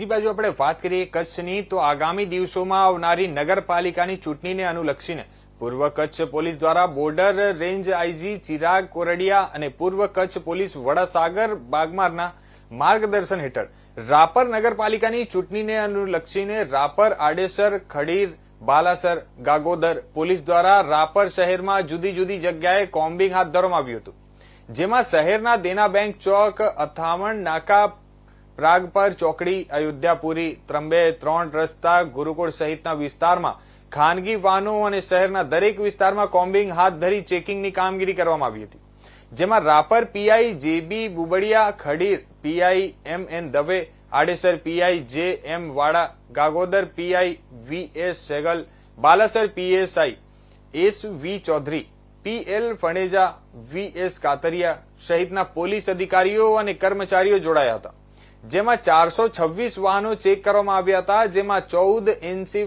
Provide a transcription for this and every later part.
બીજી બાજુ આપણે વાત કરીએ કચ્છની, તો આગામી દિવસોમાં આવનારી નગરપાલિકાની ચૂંટણીને અનુલક્ષીને પૂર્વ કચ્છ પોલીસ દ્વારા border range IG Chirag Koradiya અને પૂર્વ કચ્છ પોલીસ વડાસાગર બાગમારના માર્ગદર્શન હેઠળ રાપર નગરપાલિકાની ચૂંટણીને અનુલક્ષીને રાપર, આડેસર, ખડીર, બાલાસર, ગાગોદર પોલીસ દ્વારા રાપર શહેરમાં જુદી જુદી જગ્યાએ કોમ્બિંગ હાથ ધરવામાં આવ્યું હતું. જેમાં શહેરના દેના બેંક ચોક, અથામણ, નાકા પ્રાગપર ચોકડી અયોધ્યાપુરી ત્રંબે ત્રણ રસ્તા, ગુરુકુળ સહિતના વિસ્તારમાં ખાનગી વાહનો અને શહેરના દરેક વિસ્તારમાં કોમ્બિંગ હાથ ધરી ચેકિંગની કામગીરી કરવામાં આવી હતી. જેમાં Rapar PI JB, Bubadiya, Khadir PI M N Dave, Adesar PI J M Vada, Gagodar PI V S Segal, Balasar PSI S V Chaudhary PL Phaneja, V S Katariya સહિતના પોલીસ અધિકારીઓ અને કર્મચારીઓ જોડાયા હતા. જેમાં ચારસો છવ્વીસ વાહનો ચેક કરવામાં આવ્યા હતા, જેમાં ચૌદ એનસી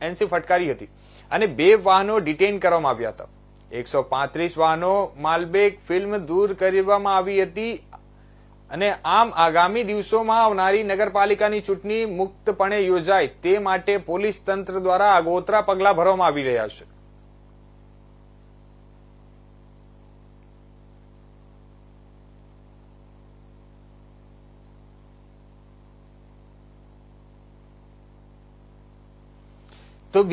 એનસી ફટકારી હતી અને બે વાહનો ડિટેન કરવામાં આવ્યા હતા. એકસો પાંત્રીસ વાહનો માલબેગ ફિલ્મ દૂર કરવામાં આવી હતી અને આમ આગામી દિવસોમાં આવનારી નગરપાલિકાની ચૂંટણી મુક્તપણે યોજાય તે માટે પોલીસ તંત્ર દ્વારા આગોતરા પગલાં ભરવામાં આવી રહ્યા છે.